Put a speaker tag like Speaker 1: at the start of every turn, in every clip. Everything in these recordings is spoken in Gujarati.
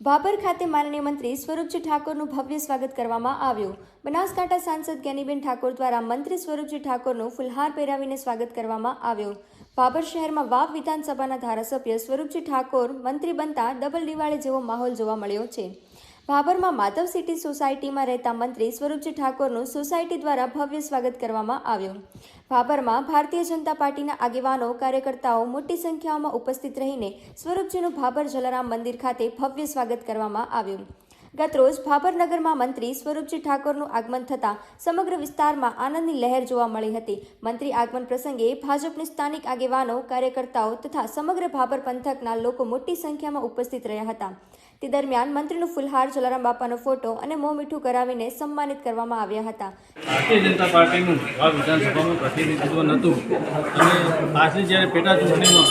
Speaker 1: ભાભર ખાતે માનનીય મંત્રી સ્વરૂપજી ઠાકોરનું ભવ્ય સ્વાગત કરવામાં આવ્યું. બનાસકાંઠા સાંસદ જ્ઞાનીબેન ઠાકોર દ્વારા મંત્રી સ્વરૂપજી ઠાકોરનું ફુલહાર પહેરાવીને સ્વાગત કરવામાં આવ્યું. ભાભર શહેરમાં વાવ વિધાનસભાના ધારાસભ્ય સ્વરૂપજી ઠાકોર મંત્રી બનતા ડબલ દિવાળી જેવો માહોલ જોવા મળ્યો છે. ભાભરમાં માધવ સિટી સોસાયટીમાં રહેતા મંત્રી સ્વરૂપજી ઠાકોરનું સોસાયટી દ્વારા ભવ્ય સ્વાગત કરવામાં આવ્યું. ભાભરમાં ભારતીય જનતા પાર્ટીના આગેવાનો, કાર્યકર્તાઓ મોટી સંખ્યામાં ઉપસ્થિત રહીને સ્વરૂપજીનું ભાભર જલારામ મંદિર ખાતે ભવ્ય સ્વાગત કરવામાં આવ્યું. ગતરોજ ભાભરનગરમાં મંત્રી સ્વરૂપજી ઠાકોરનું આગમન થતાં સમગ્ર વિસ્તારમાં આનંદની લહેર જોવા મળી હતી. મંત્રી આગમન પ્રસંગે ભાજપની સ્થાનિક આગેવાનો, કાર્યકર્તાઓ તથા સમગ્ર ભાભર પંથકના લોકો મોટી સંખ્યામાં ઉપસ્થિત રહ્યા હતા. તે દરમિયાન મંત્રીનું ફુલહાર જલારામ બાપાનો ફોટો અને મોં મીઠું કરાવીને સન્માનિત કરવામાં આવ્યા હતા.
Speaker 2: ભારતીય જનતા પાર્ટીનું આ વિધાનસભામાં પ્રતિનિધિત્વ નહોતું. અને પાછલી જ્યારે પેટા ચૂંટણીમાં,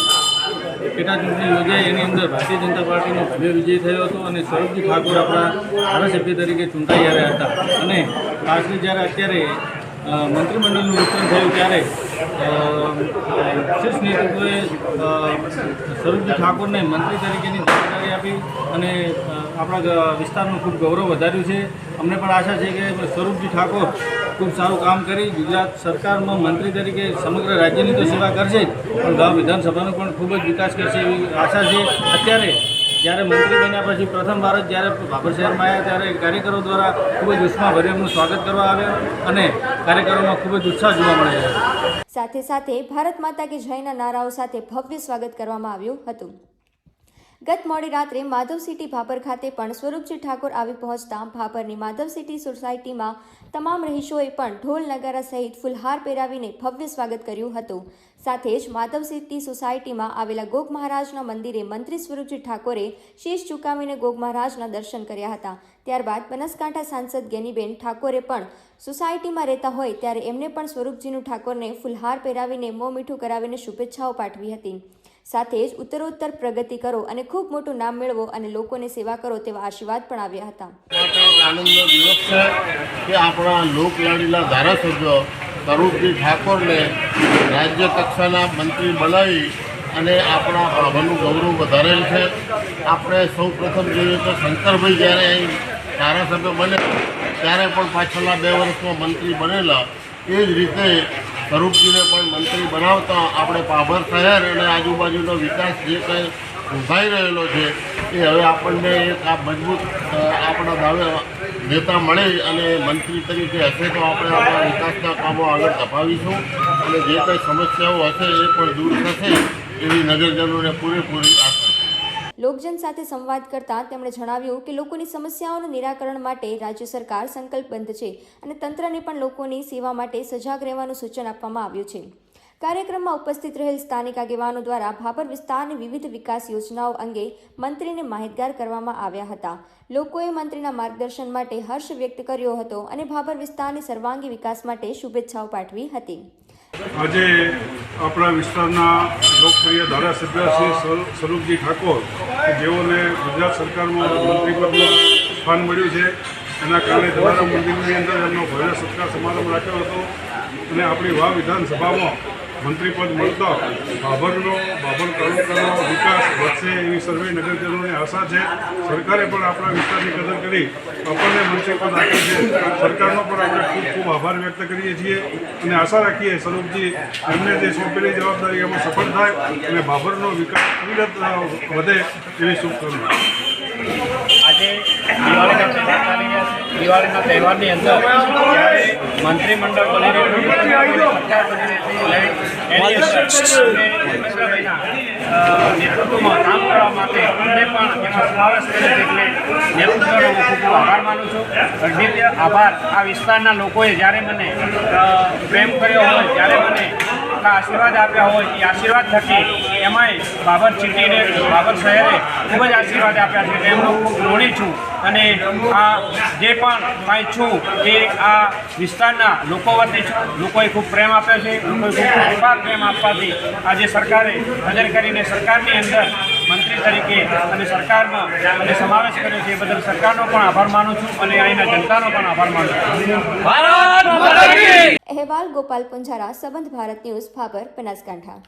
Speaker 2: પેટા ચૂંટણી યોજાઈ, એની અંદર ભારતીય જનતા પાર્ટીનો ભવ્ય વિજય થયો હતો અને સ્વરૂપજી ઠાકોર આપણા ધારાસભ્ય તરીકે ચૂંટાઈ આવ્યા હતા. અને પાછલી જ્યારે અત્યારે મંત્રીમંડળનું વિસ્તરણ થયું ત્યારે શીર્ષ નેતૃત્વએ અ, સ્વરૂપજી ઠાકોરને મંત્રી તરીકેની જવાબદારી આપી અને આપણા વિસ્તારનું ખૂબ ગૌરવ વધાર્યું છે. અમને પણ આશા છે કે સ્વરૂપજી ઠાકોર ખૂબ સારું કામ કરી ગુજરાત સરકારમાં મંત્રી તરીકે સમગ્ર રાજ્યની તો સેવા કરશે પણ ગામ વિધાનસભાનો પણ ખૂબ જ વિકાસ કરશે એવી આશા છે. અત્યારે જ્યારે મંત્રી બન્યા પછી પ્રથમ વાર જ જ્યારે ભાભર શહેરમાં આવ્યા ત્યારે કાર્યકરો દ્વારા ખૂબ જ ઉષ્માભર્યું એમનું સ્વાગત કરવા આવ્યો અને કાર્યકરોમાં ખૂબ જ ઉત્સાહ જોવા મળે છે.
Speaker 1: સાથે સાથે ભારત માતા કે જયના નારાઓ સાથે ભવ્ય સ્વાગત કરવામાં આવ્યું હતું. ગત મોડી રાત્રે માધવ સિટી ભાભર ખાતે પણ સ્વરૂપજી ઠાકોર આવી પહોંચતા ભાભરની માધવ સિટી સોસાયટીમાં તમામ રહીશોએ પણ ઢોલ નગારા સહિત ફુલહાર પહેરાવીને ભવ્ય સ્વાગત કર્યું હતું. સાથે જ માધવ સિટી સોસાયટીમાં આવેલા ગોગ મહારાજના મંદિરે મંત્રી સ્વરૂપજી ઠાકોરે શીશ ચુકાવીને ગોગ મહારાજના દર્શન કર્યા હતા. ત્યારબાદ બનાસકાંઠા સાંસદ ગેનીબેન ઠાકોરે પણ સોસાયટીમાં રહેતા હોય ત્યારે એમને પણ સ્વરૂપજીનું ઠાકોરને ફૂલહાર પહેરાવીને મોં મીઠું કરાવીને શુભેચ્છાઓ પાઠવી હતી. સાથે જ ઉત્તરોત્તર પ્રગતિ કરો અને ખૂબ મોટું નામ મેળવો અને લોકોને સેવા કરો તેવા આશીર્વાદ પણ આવ્યા હતા.
Speaker 3: આનંદનો દિવસ છે કે આપણા લોકલાડીલા ધારાસભ્ય સ્વરૂપજી ઠાકોરને રાજ્ય કક્ષાના મંત્રી બનાવી અને આપણા ભાભાનું ગૌરવ વધારેલ છે. આપણે સૌ પ્રથમ જોઈએ તો શંકરભાઈ જ્યારે અહીં ધારાસભ્ય બને ત્યારે પણ પાછળના બે વર્ષમાં મંત્રી બનેલા. એ જ રીતે સ્વરૂપજીને પણ મંત્રી બનાવતા આપણે પાભર શહેર અને આજુબાજુનો વિકાસ જે કંઈ ઉભાઈ રહેલો છે, એ હવે આપણને એક આ મજબૂત આપણા દાવે નેતા મળે અને મંત્રી તરીકે હશે તો આપણે આપણા વિકાસના કામો આગળ ધપાવીશું અને જે કંઈ સમસ્યાઓ હશે એ પણ દૂર થશે એવી નગરજનોને પૂરેપૂરી.
Speaker 1: લોકજન સાથે સંવાદ કરતા તેમણે જણાવ્યું કે લોકોની સમસ્યાઓનું નિરાકરણ માટે રાજ્ય સરકાર સંકલ્પબદ્ધ છે અને તંત્રને પણ લોકોની સેવા માટે સજાગ રહેવાનું સૂચન આપવામાં આવ્યું છે. કાર્યક્રમમાં ઉપસ્થિત રહેલ સ્થાનિક આગેવાનો દ્વારા ભાભર વિસ્તારની વિવિધ વિકાસ યોજનાઓ અંગે મંત્રીને માહિતગાર કરવામાં આવ્યા હતા. લોકોએ મંત્રીના માર્ગદર્શન માટે હર્ષ વ્યક્ત કર્યો હતો અને ભાભર વિસ્તારની સર્વાંગી વિકાસ માટે શુભેચ્છાઓ પાઠવી હતી.
Speaker 4: આજે આપણા વિસ્તારના લોકપ્રિય ધારાસભ્ય શ્રી સ્વરૂપજી ઠાકોર જેઓને ગુજરાત સરકારમાં મંત્રીપદનું સ્થાન મળ્યું છે, એના કારણે જલારામ મંદિરની અંદર એમનો ભવ્ય સત્કાર સમારંભ રાખ્યો હતો. અને આપણી વાવ વિધાનસભામાં મંત્રીપદ મળતા બાબરનો, બાબર તાલુકાનો વિકાસ વધશે એવી સર્વે નગરજનોને આશા છે. સરકારે પણ આપણા વિસ્તારની કદર કરી આપણને મંત્રીપદ આપ્યું છે. સરકારનો પણ આપણે ખૂબ ખૂબ આભાર વ્યક્ત કરીએ છીએ અને આશા રાખીએ સ્વરૂપજી એમને જે સોંપેલી જવાબદારી એમાં સફળ થાય અને બાબરનો વિકાસ અવિરત વધે એવી શુભકામના.
Speaker 5: આજે દિવાળીના દિવાળીના તહેવારની અંદર જ્યારે મંત્રીમંડળ બની રહ્યું સરકાર બની રહી નેતૃત્વમાં કામ કરવા માટે અમને પણ એમાં સમાવેશ કરે એટલે નેતૃત્વનો હું ખૂબ આભાર માનું છું. દિવ્ય આભાર. આ વિસ્તારના લોકોએ જ્યારે મને પ્રેમ કર્યો હોય, જ્યારે મને આશીર્વાદ આપ્યા હોય, એ આશીર્વાદ થકી એમાંય બાબર સિટીને બાબર શહેરે ખૂબ જ આશીર્વાદ આપ્યા છે. એમનો ખૂબ ઋણી છું અને આ જે પણ કાંઈ છું એ આ વિસ્તારના લોકો વતી છું. લોકોએ ખૂબ પ્રેમ આપ્યો છે. લોકોએ ખૂબ અપાર પ્રેમ આપવાથી આજે સરકારે નજર કરીને સરકારની અંદર મંત્રી તરીકે અને સરકારમાં અને સમાવેશ કર્યો છે. એ બદલ સરકારનો પણ આભાર માનું છું અને અહીંના જનતાનો પણ આભાર માનું છું.
Speaker 1: અહેવાલ ગોપાલ પુંજારા સંબંધ ભારત ન્યૂઝ ભાભર બનાસકાંઠા.